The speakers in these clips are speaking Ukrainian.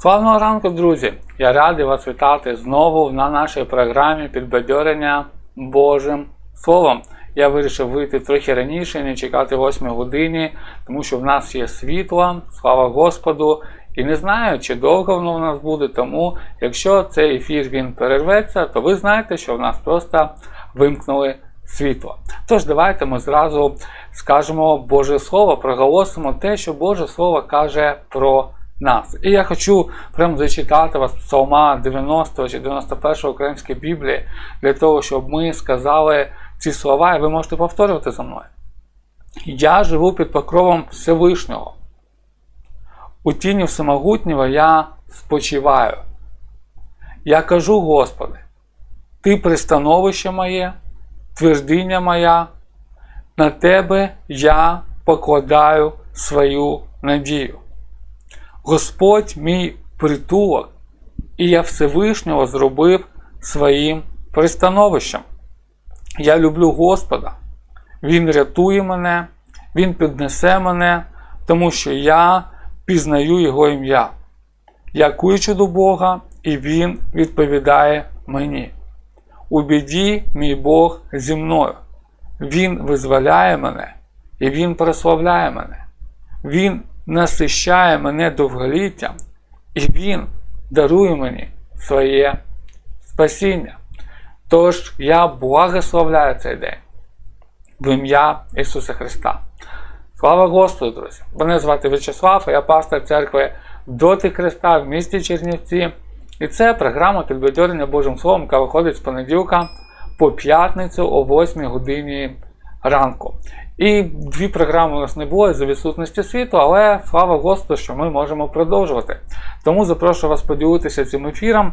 Славного ранку, друзі! Я радий вас вітати знову на нашій програмі підбадьорення Божим Словом. Я вирішив вийти трохи раніше, не чекати 8 годині, тому що в нас є світло, слава Господу. І не знаю, чи довго воно в нас буде, тому якщо цей ефір він перерветься, то ви знаєте, що в нас просто вимкнули світло. Тож давайте ми зразу скажемо Боже Слово, проголосимо те, що Боже Слово каже про нас. І я хочу прямо зачитати вас псалма 90 чи 91 української Біблії для того, щоб ми сказали ці слова, і ви можете повторювати за мною. Я живу під покровом Всевишнього. У тіні всемогутнього я спочиваю. Я кажу, Господи, Ти пристановище моє, твердиня моя, на Тебе я покладаю свою надію. Господь мій притулок, і я Всевишнього зробив своїм пристановищем. Я люблю Господа, Він рятує мене, Він піднесе мене, тому що я пізнаю Його ім'я. Я кличу до Бога, і Він відповідає мені. У біді мій Бог зі мною. Він визволяє мене, і Він прославляє мене. Він насищає мене довголіттям, і Він дарує мені своє спасіння. Тож я благословляю цей день в ім'я Ісуса Христа. Слава Господу, друзі! Мене звати В'ячеслав, я пастор церкви Доти Христа в місті Чернівці. І це програма підбадьорення Божим Словом, яка виходить з понеділка по п'ятницю о 8 годині ранку. І дві програми у нас не було за відсутності світу, але слава Господу, що ми можемо продовжувати. Тому запрошую вас поділитися цим ефіром.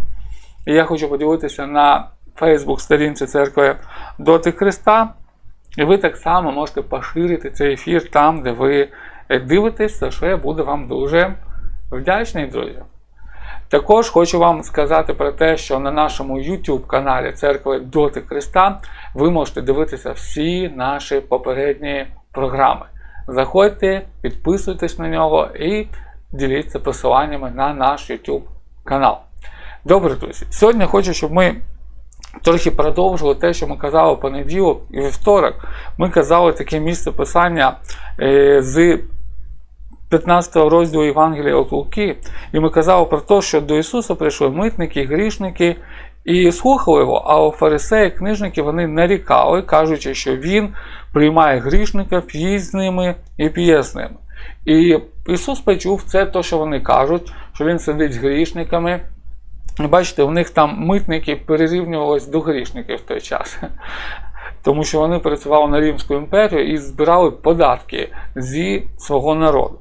І я хочу поділитися на Фейсбук сторінці церкви Доти Христа. І ви так само можете поширити цей ефір там, де ви дивитесь, за що я буду вам дуже вдячний, друзі. Також хочу вам сказати про те, що на нашому YouTube каналі Церкви Доти Христа ви можете дивитися всі наші попередні програми. Заходьте, підписуйтесь на нього і діліться посиланнями на наш YouTube канал. Добре, друзі, сьогодні хочу, щоб ми трохи продовжили те, що ми казали в понеділок і вівторок. Ми казали таке місце писання е, з 15 розділу Євангелія від Луки, і ми казали про те, що до Ісуса прийшли митники, грішники і слухали його, а фарисеї, книжники вони нарікали, кажучи, що Він приймає грішників, їсть з ними і п'є з ними. І Ісус почув це, те, що вони кажуть, що Він сидить з грішниками. Бачите, у них там митники перерівнювалися до грішників в той час. Тому що вони працювали на Римську імперію і збирали податки зі свого народу.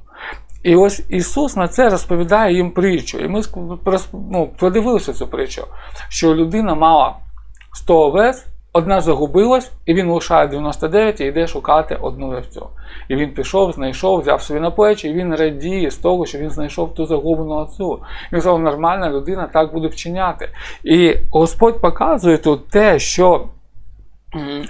І ось Ісус на це розповідає їм притчу. І ми ну, подивилися цю притчу, що людина мала 100 овець, одна загубилась, і він лишає 99 і йде шукати одну вівцю. І він пішов, знайшов, взяв собі на плечі, і він радіє з того, що він знайшов ту загублену овцю. Він сказав, нормальна людина так буде вчиняти. І Господь показує тут те, що.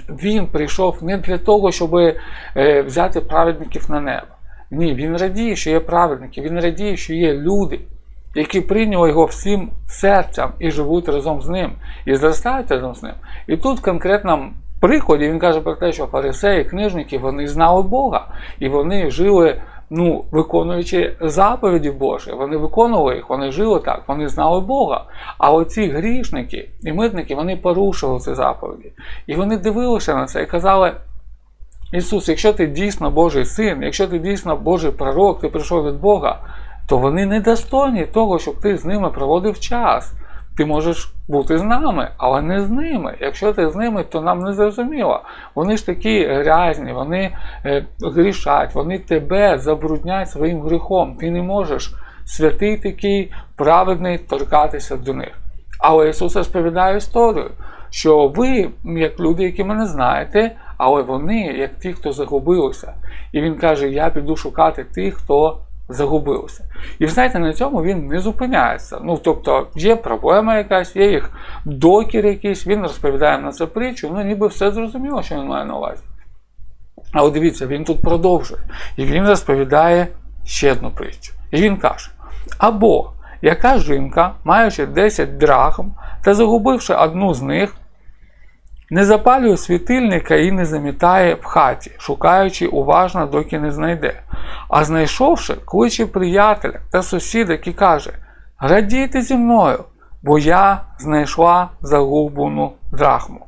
Він прийшов не для того, щоб е, взяти праведників на небо. Ні, він радіє, що є праведники, він радіє, що є люди, які прийняли його всім серцем і живуть разом з ним, і зростають разом з ним. І тут в конкретному прикладі він каже про те, що фарисеї, книжники, вони знали Бога, і вони жили, ну, виконуючи заповіді Божі, вони виконували їх, вони жили так, вони знали Бога. А оці грішники і митники вони порушили ці заповіді. І вони дивилися на це і казали. Ісус, якщо ти дійсно Божий син, якщо ти дійсно Божий пророк, ти прийшов від Бога, то вони недостойні того, щоб ти з ними проводив час. Ти можеш бути з нами, але не з ними. Якщо ти з ними, то нам не зрозуміло. Вони ж такі грязні, вони е, грішать, вони тебе забруднять своїм гріхом. Ти не можеш святий такий, праведний торкатися до них. Але Ісус розповідає історію, що ви, як люди, які мене знаєте, але вони, як ті, хто загубилися. І він каже: Я піду шукати тих, хто загубився. І знаєте, на цьому він не зупиняється. Ну, тобто, є проблема якась, є їх докір якийсь, він розповідає на це притчу, ну ніби все зрозуміло, що він має на увазі. Але дивіться, він тут продовжує. І він розповідає ще одну притчу. І він каже: або яка жінка, маючи 10 драхм та загубивши одну з них, не запалює світильника і не замітає в хаті, шукаючи уважно, доки не знайде. А знайшовши, кличе приятеля та сусіда, і каже: Радійте зі мною, бо я знайшла загублену драхму.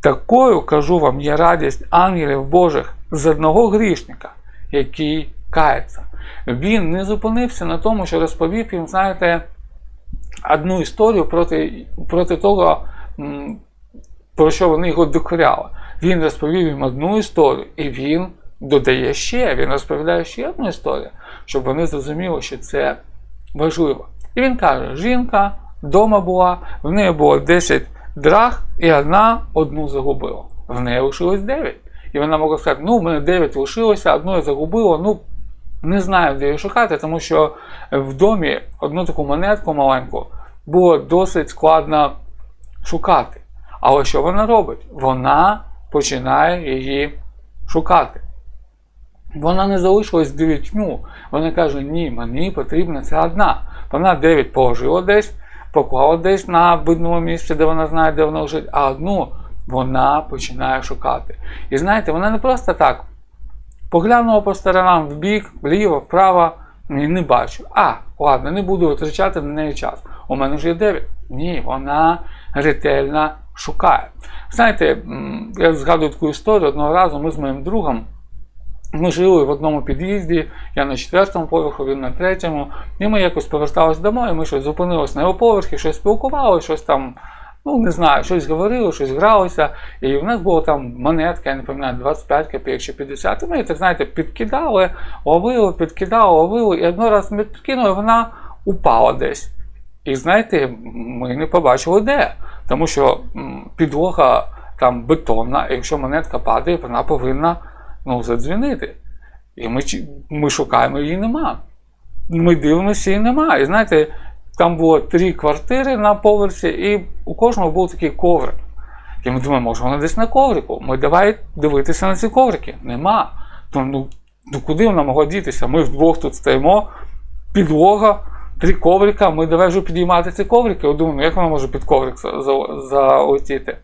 Такою, кажу вам, є радість ангелів Божих з одного грішника, який кається. Він не зупинився на тому, що розповів їм, знаєте, одну історію проти, проти того, про що вони його докоряли. Він розповів їм одну історію, і він додає ще, він розповідає ще одну історію, щоб вони зрозуміли, що це важливо. І він каже: жінка вдома була, в неї було 10 драх, і одна одну загубила. В неї лишилось 9. І вона могла сказати: ну, в мене 9 лишилося, одну я загубила, ну. Не знаю, де її шукати, тому що в домі одну таку монетку маленьку було досить складно шукати. Але що вона робить? Вона починає її шукати. Вона не залишилась дев'ятьмю. Вона каже: ні, мені потрібна ця одна. Вона дев'ять положила десь, поклала десь на видному місці, де вона знає, де вона лежить, а одну вона починає шукати. І знаєте, вона не просто так поглянула по сторонам в бік, вліво, вправо, і не бачу. А, ладно, не буду витрачати на неї час. У мене вже є 9. Ні, вона ретельно шукає. Знаєте, я згадую таку історію. Одного разу ми з моїм другом. Ми жили в одному під'їзді, я на четвертому поверху, він на третьому. І ми якось поверталися домой, ми щось зупинилися на його поверхі, щось спілкувалося, щось там, ну не знаю, щось говорили, щось гралося. І в нас була там монетка, я не пам'ятаю, 25 копійок чи 50. І ми так, знаєте, підкидали, ловили, підкидали, ловили. І одного разу ми підкинули, вона упала десь. І знаєте, ми не побачили де. Тому що підлога там бетонна, і якщо монетка падає, вона повинна ну, задзвінити. І ми, ми шукаємо її нема. Ми дивимося, її нема. І знаєте, там було три квартири на поверсі, і у кожного був такий коврик. І ми думаємо, може вона десь на коврику. Ми давай дивитися на ці коврики. Нема. То, ну, ну куди вона могла дітися? Ми вдвох тут стоїмо, підлога, три коврика, ми давай вже підіймати ці коврики. Я думаю, ну як вона може під коврик за- за- залетіти?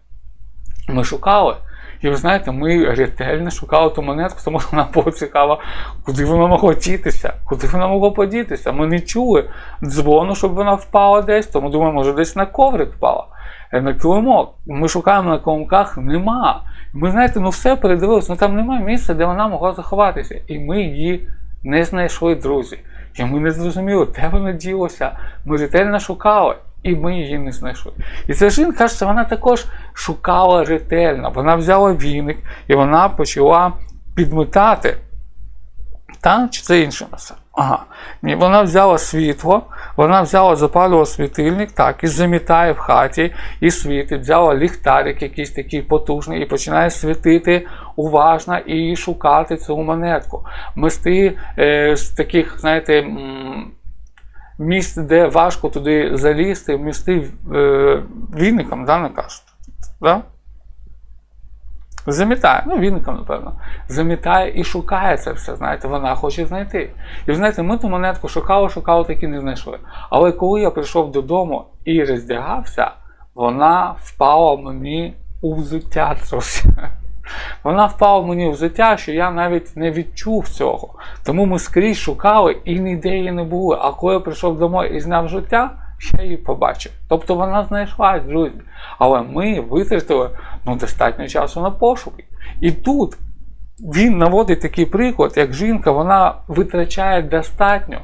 Ми шукали. І ви знаєте, ми ретельно шукали ту монетку, тому що нам було цікаво, куди вона могла дітися, куди вона могла подітися. Ми не чули дзвону, щоб вона впала десь, тому думаємо, може десь на коврик впала. Е, На килимок. Ми шукаємо на килимках, нема. Ми знаєте, ну все передивилися, ну там немає місця, де вона могла заховатися. І ми її не знайшли, друзі. Ми не зрозуміли, де вона ділася. Ми ретельно шукали, і ми її не знайшли. І ця жінка, кажеться, вона також шукала ретельно. Вона взяла віник і вона почала підмітати. Та чи це інше маса? Ага. Ні, вона взяла світло, вона взяла, запалювала світильник, так, і замітає в хаті, і світить, взяла ліхтарик якийсь такий потужний, і починає світити уважно і шукати цю монетку. Мести е, з таких, знаєте, місць, де важко туди залізти, місти е, віником, да, не кажуть. Да? Замітає, ну віником, напевно, замітає і шукає це все. Знаєте, вона хоче знайти. І знаєте, ми ту монетку шукали, шукали, так і не знайшли. Але коли я прийшов додому і роздягався, вона впала мені у взуття. Вона впала мені в взуття, що я навіть не відчув цього. Тому ми скрізь шукали і ніде її не було. А коли я прийшов домой і зняв життя, ще її побачив. Тобто вона знайшлась, друзі. Але ми витратили ну, достатньо часу на пошуки. І тут він наводить такий приклад, як жінка, вона витрачає достатньо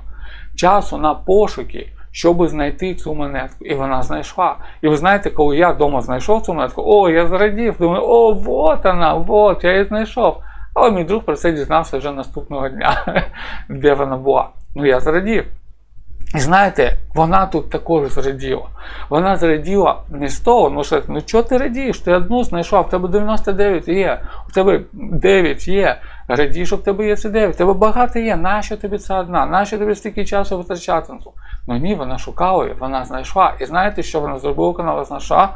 часу на пошуки, щоб знайти цю монетку. І вона знайшла. І ви знаєте, коли я вдома знайшов цю монетку, о, я зрадів, думаю, о, вот вона, вот, я її знайшов. Але мій друг про це дізнався вже наступного дня, де вона була. Ну я зрадів. І знаєте, вона тут також зраділа. Вона зраділа не з того, ну що, ну чого ти радієш? Ти одну знайшов, в тебе 99 є, у тебе 9 є. Радій, що в тебе є це 9, в тебе багато є. Нащо тобі це одна? Нащо тобі стільки часу витрачати? Ну ні, вона шукала її, вона знайшла. І знаєте, що вона зробила, коли вона знайшла?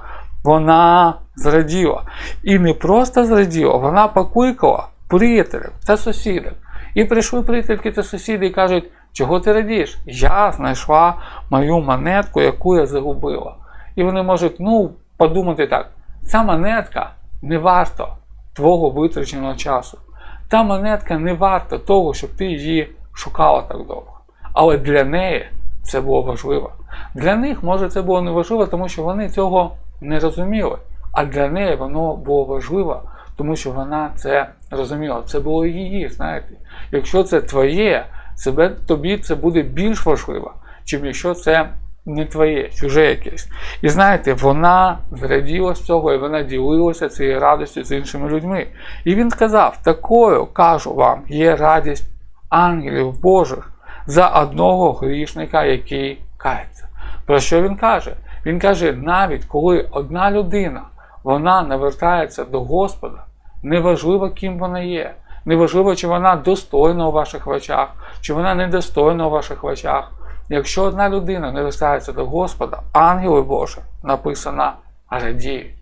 Вона зраділа. І не просто зраділа, вона покликала приятелів та сусідів. І прийшли приятельки та сусіди і кажуть: Чого ти радієш? Я знайшла мою монетку, яку я загубила. І вони можуть ну, подумати так: ця монетка не варта твого витраченого часу. Та монетка не варта того, щоб ти її шукала так довго. Але для неї це було важливо. Для них, може, це було не важливо, тому що вони цього не розуміли. А для неї воно було важливо, тому що вона це розуміла. Це було її, знаєте. Якщо це твоє, тобі це буде більш важливо, чим якщо це не твоє, чуже якесь. І знаєте, вона зраділа з цього, і вона ділилася цією радістю з іншими людьми. І він сказав: такою кажу вам, є радість ангелів Божих за одного грішника, який кається. Про що він каже? Він каже, навіть коли одна людина вона навертається до Господа, неважливо, ким вона є, неважливо, чи вона достойна у ваших очах, чи вона недостойна у ваших очах. Якщо одна людина не вертається до Господа, ангели Божі написано радіють.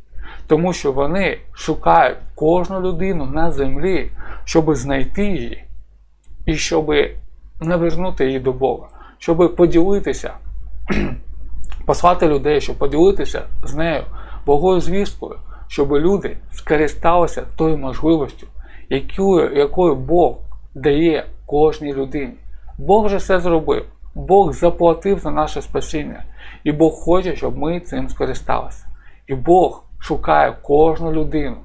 Тому що вони шукають кожну людину на землі, щоб знайти її і щоб навернути її до Бога, щоб поділитися, послати людей, щоб поділитися з нею Богою звісткою, щоб люди скористалися тою можливістю, якою, якою Бог дає кожній людині. Бог же все зробив. Бог заплатив за наше спасіння, і Бог хоче, щоб ми цим скористалися. І Бог шукає кожну людину,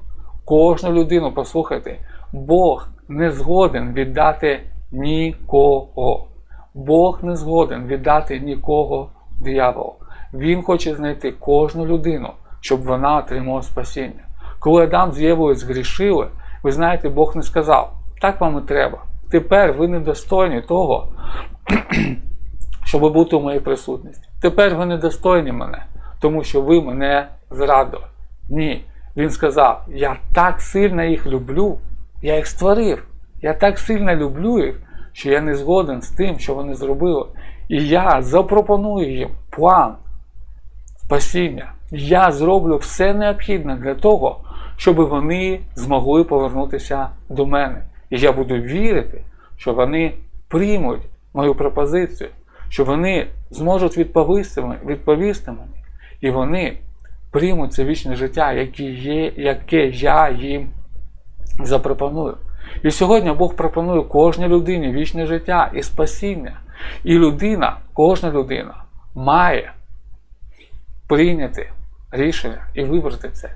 кожну людину, послухайте, Бог не згоден віддати нікого. Бог не згоден віддати нікого дияволу. Він хоче знайти кожну людину, щоб вона отримала спасіння. Коли Адам з Євою згрішили, ви знаєте, Бог не сказав, так вам і треба. Тепер ви недостойні того, щоб бути у моїй присутності. Тепер ви недостойні мене, тому що ви мене зрадили. Ні. Він сказав: Я так сильно їх люблю, я їх створив. Я так сильно люблю їх, що я не згоден з тим, що вони зробили. І я запропоную їм план спасіння. Я зроблю все необхідне для того, щоб вони змогли повернутися до мене. І я буду вірити, що вони приймуть мою пропозицію, що вони зможуть відповісти відповісти мені, і вони приймуть це вічне життя, яке, є, яке я їм запропоную. І сьогодні Бог пропонує кожній людині вічне життя і спасіння. І людина, кожна людина має прийняти рішення і вибрати це.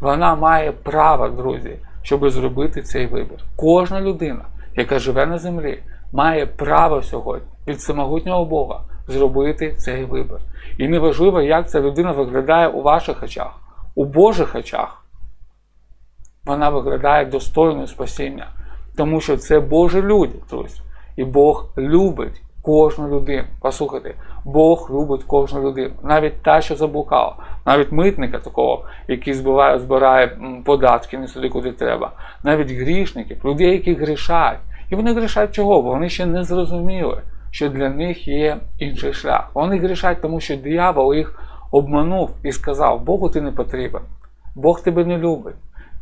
Вона має право, друзі, щоб зробити цей вибір. Кожна людина, яка живе на землі, має право сьогодні від всемогутнього Бога зробити цей вибір. І неважливо, як ця людина виглядає у ваших очах, у Божих очах. Вона виглядає достойною спасіння, тому що це Божі люди, друзі. І Бог любить кожну людину. Послухайте, Бог любить кожну людину, навіть та, що заблукала, навіть митника такого, який збирає, збирає податки не сюди, куди треба, навіть грішників, людей, які грішають. І вони грішають чого? Бо вони ще не зрозуміли, що для них є інший шлях. Вони грішать, тому що диявол їх обманув і сказав: Богу ти не потрібен, Бог тебе не любить.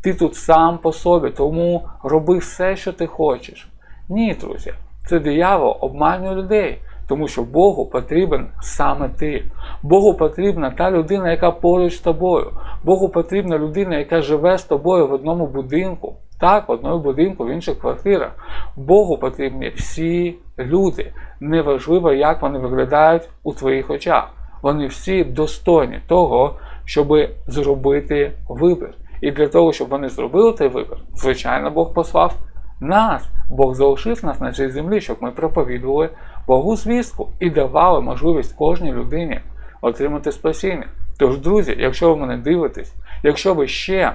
Ти тут сам по собі, тому роби все, що ти хочеш. Ні, друзі, це диявол обманює людей, тому що Богу потрібен саме ти. Богу потрібна та людина, яка поруч з тобою. Богу потрібна людина, яка живе з тобою в одному будинку. Так, в одному будинку, в інших квартирах. Богу потрібні всі люди. Неважливо, як вони виглядають у твоїх очах. Вони всі достойні того, щоб зробити вибір. І для того, щоб вони зробили цей вибір, звичайно, Бог послав нас. Бог залишив нас на цій землі, щоб ми проповідували Богу звістку і давали можливість кожній людині отримати спасіння. Тож, друзі, якщо ви мене дивитесь, якщо ви ще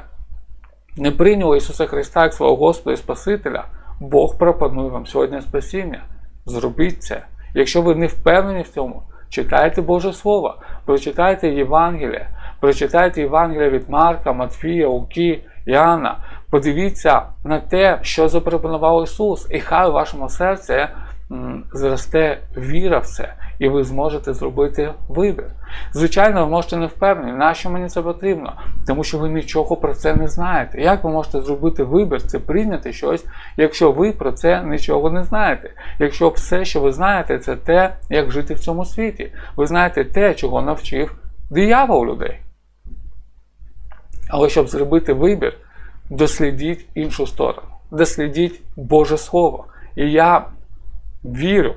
не прийняли Ісуса Христа як свого Господа і Спасителя, Бог пропонує вам сьогодні спасіння. Зробіть це. Якщо ви не впевнені в цьому, читайте Боже Слово, прочитайте Євангеліє, прочитайте Євангелія від Марка, Матфія, Луки, Іоанна. Подивіться на те, що запропонував Ісус, і хай у вашому серці зросте віра в це, і ви зможете зробити вибір. Звичайно, ви можете не впевнені, нащо мені це потрібно, тому що ви нічого про це не знаєте. Як ви можете зробити вибір, це прийняти щось, якщо ви про це нічого не знаєте? Якщо все, що ви знаєте, це те, як жити в цьому світі. Ви знаєте те, чого навчив диявол людей. Але щоб зробити вибір, дослідіть іншу сторону, дослідіть Боже Слово. І я вірю,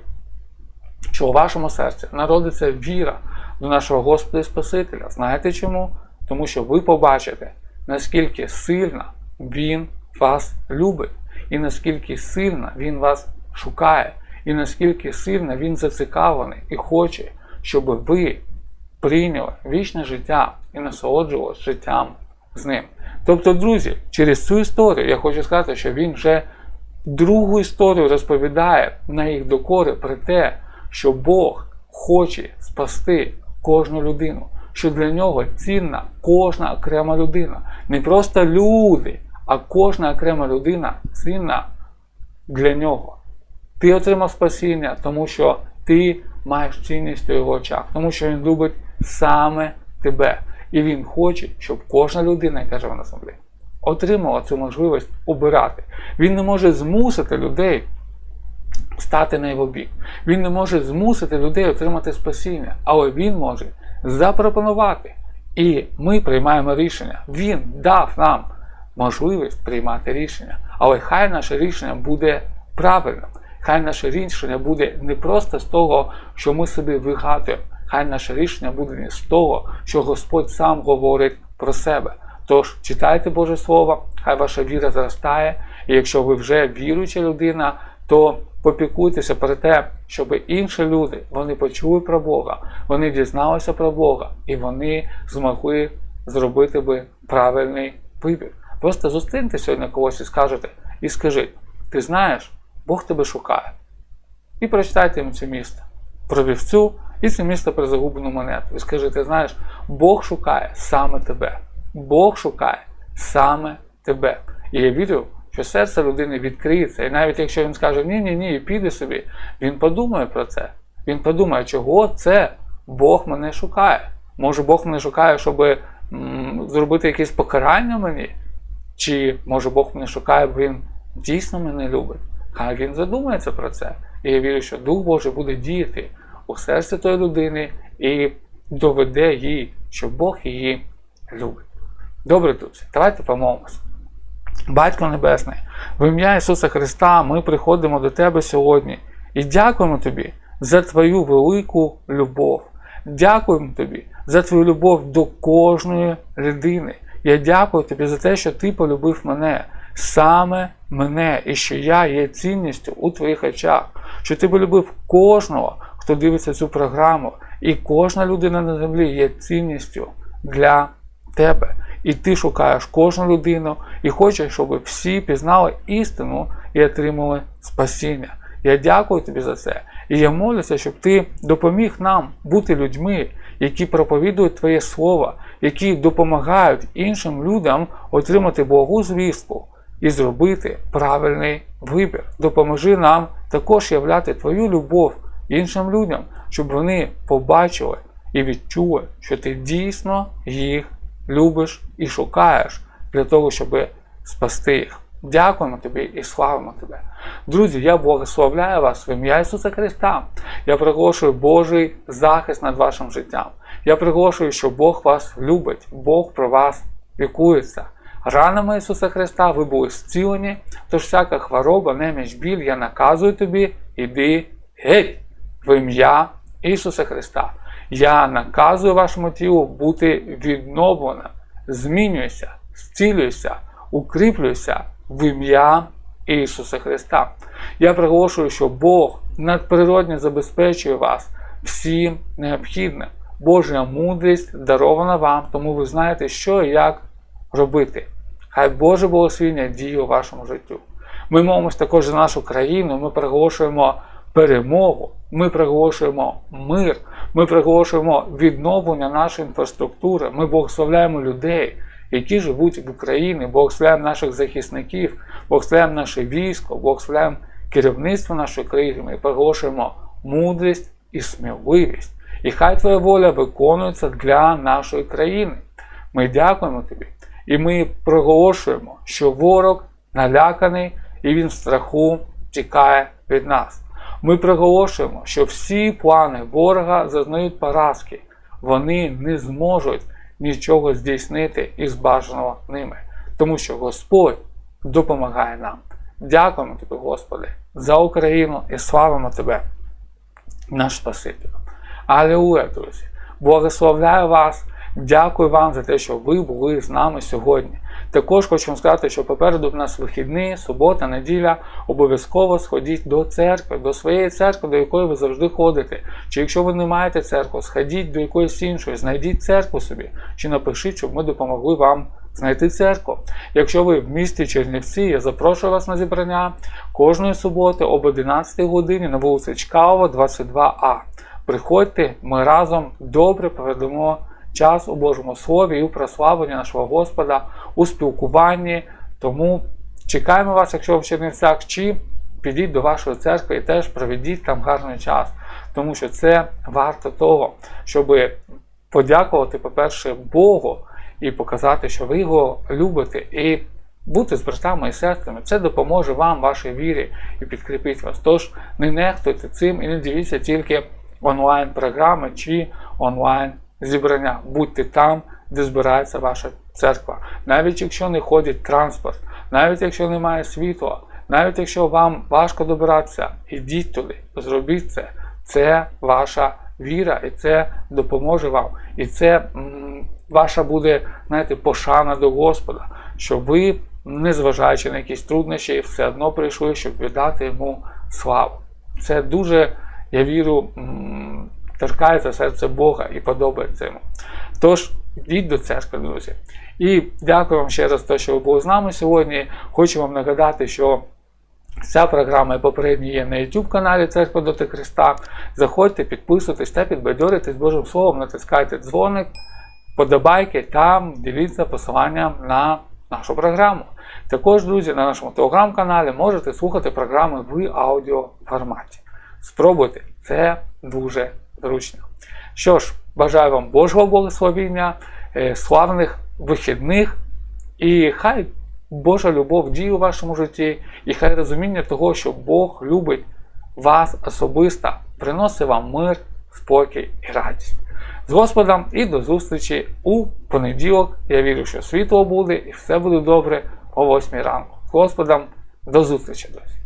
що у вашому серці народиться віра до нашого Господа і Спасителя. Знаєте чому? Тому що ви побачите, наскільки сильно Він вас любить, і наскільки сильно Він вас шукає, і наскільки сильно Він зацікавлений і хоче, щоб ви прийняли вічне життя і насолоджувалися життям з ним. Тобто, друзі, через цю історію я хочу сказати, що він вже другу історію розповідає на їх докори про те, що Бог хоче спасти кожну людину, що для нього цінна кожна окрема людина. Не просто люди, а кожна окрема людина цінна для нього. Ти отримав спасіння, тому що ти маєш цінність у його очах, тому що він любить саме тебе. І він хоче, щоб кожна людина, яка живе на землі, отримала цю можливість обирати. Він не може змусити людей стати на його бік. Він не може змусити людей отримати спасіння, але він може запропонувати. І ми приймаємо рішення. Він дав нам можливість приймати рішення. Але хай наше рішення буде правильним. Хай наше рішення буде не просто з того, що ми собі вигадуємо. Хай наше рішення буде не з того, що Господь сам говорить про себе. Тож читайте Боже Слово, хай ваша віра зростає, і якщо ви вже віруюча людина, то попікуйтеся про те, щоб інші люди вони почули про Бога, вони дізналися про Бога, і вони змогли зробити би правильний вибір. Просто зустріньте сьогодні когось і скажете, і скажіть: ти знаєш, Бог тебе шукає. І прочитайте йому це місто про вівцю і це місто про загублену монету. І скажи, ти знаєш, Бог шукає саме тебе. Бог шукає саме тебе. І я вірю, що серце людини відкриється. І навіть якщо він скаже ні-ні ні, і піде собі, він подумає про це. Він подумає, чого це Бог мене шукає. Може Бог мене шукає, щоб зробити якесь покарання мені? Чи може Бог мене шукає, бо він дійсно мене любить? Хай він задумається про це. І я вірю, що Дух Божий буде діяти у серці тої людини і доведе їй, що Бог її любить. Добре, друзі, давайте помолимося. Батько Небесний, в ім'я Ісуса Христа ми приходимо до Тебе сьогодні і дякуємо Тобі за Твою велику любов. Дякуємо Тобі за Твою любов до кожної людини. Я дякую Тобі за те, що Ти полюбив мене, саме мене, і що я є цінністю у Твоїх очах, що Ти полюбив кожного, хто дивиться цю програму, і кожна людина на землі є цінністю для тебе. І ти шукаєш кожну людину і хочеш, щоб всі пізнали істину і отримали спасіння. Я дякую тобі за це. І я молюся, щоб ти допоміг нам бути людьми, які проповідують Твоє Слово, які допомагають іншим людям отримати Богу звістку і зробити правильний вибір. Допоможи нам також являти Твою любов іншим людям, щоб вони побачили і відчули, що ти дійсно їх любиш і шукаєш для того, щоб спасти їх. Дякуємо тобі і славимо тебе. Друзі, я благословляю вас в ім'я Ісуса Христа. Я приголошую Божий захист над вашим життям. Я приголошую, що Бог вас любить, Бог про вас пікується. Ранами Ісуса Христа ви були зцілені, тож всяка хвороба, неміч, біль, я наказую тобі, іди геть в ім'я Ісуса Христа. Я наказую вашому тілу бути відновленим. Змінюйся, зцілюйся, укріплюйся в ім'я Ісуса Христа. Я приголошую, що Бог надприродно забезпечує вас всім необхідним. Божа мудрість дарована вам, тому ви знаєте, що і як робити. Хай Боже благословення діє у вашому життю. Ми молимося також за нашу країну, ми приголошуємо перемогу, ми приголошуємо мир, ми приголошуємо відновлення нашої інфраструктури, ми благословляємо людей, які живуть в Україні, благословляємо наших захисників, благословляємо наше військо, благословляємо керівництво нашої країни. Ми проголошуємо мудрість і сміливість. І хай Твоя воля виконується для нашої країни. Ми дякуємо тобі. І ми проголошуємо, що ворог наляканий і він в страху тікає від нас. Ми проголошуємо, що всі плани ворога зазнають поразки. Вони не зможуть нічого здійснити із бажаного ними, тому що Господь допомагає нам. Дякуємо тобі, Господи, за Україну і славимо Тебе, наш Спаситель. Алілуя, друзі! Благословляю вас! Дякую вам за те, що ви були з нами сьогодні. Також хочу вам сказати, що попереду в нас вихідні, субота, неділя. Обов'язково сходіть до церкви, до своєї церкви, до якої ви завжди ходите. Чи якщо ви не маєте церкву, сходіть до якоїсь іншої, знайдіть церкву собі, чи напишіть, щоб ми допомогли вам знайти церкву. Якщо ви в місті Чернівці, я запрошую вас на зібрання кожної суботи об 11 годині на вулиці Чкалова, 22А. Приходьте, ми разом добре проведемо час у Божому Слові і у прославленні нашого Господа у спілкуванні. Тому чекаємо вас, якщо ви в Чернівцях, чи підіть до вашої церкви і теж проведіть там гарний час. Тому що це варто того, щоб подякувати, по-перше, Богу і показати, що ви його любите. І бути з братами і сестрами, це допоможе вам, вашій вірі і підкріпить вас. Тож не нехтуйте цим і не дивіться тільки онлайн-програми чи онлайн-зібрання. Будьте там, де збирається ваша церква. Навіть якщо не ходить транспорт, навіть якщо немає світла, навіть якщо вам важко добиратися, ідіть туди, зробіть це. Це ваша віра, і це допоможе вам. І це ваша буде, знаєте, пошана до Господа, що ви, незважаючи на якісь труднощі, все одно прийшли, щоб віддати йому славу. Це дуже, я вірю, торкається серце Бога і подобається йому. Тож, йдіть до церкви, друзі. І дякую вам ще раз, те, що ви були з нами сьогодні. Хочу вам нагадати, що Ця програма і попередні є на YouTube каналі Церква Доти Христа. Заходьте, підписуйтесь та підбадьоритесь Божим Словом, натискайте дзвоник, подобайки та діліться посиланням на нашу програму. Також, друзі, на нашому телеграм-каналі можете слухати програми в аудіоформаті. Спробуйте, це дуже зручно. Що ж, бажаю вам Божого благословіння, е, славних вихідних і хай Божа любов діє у вашому житті, і хай розуміння того, що Бог любить вас особисто, приносить вам мир, спокій і радість. З Господом і до зустрічі у понеділок. Я вірю, що світло буде і все буде добре о 8 ранку. З Господом до зустрічі, друзі!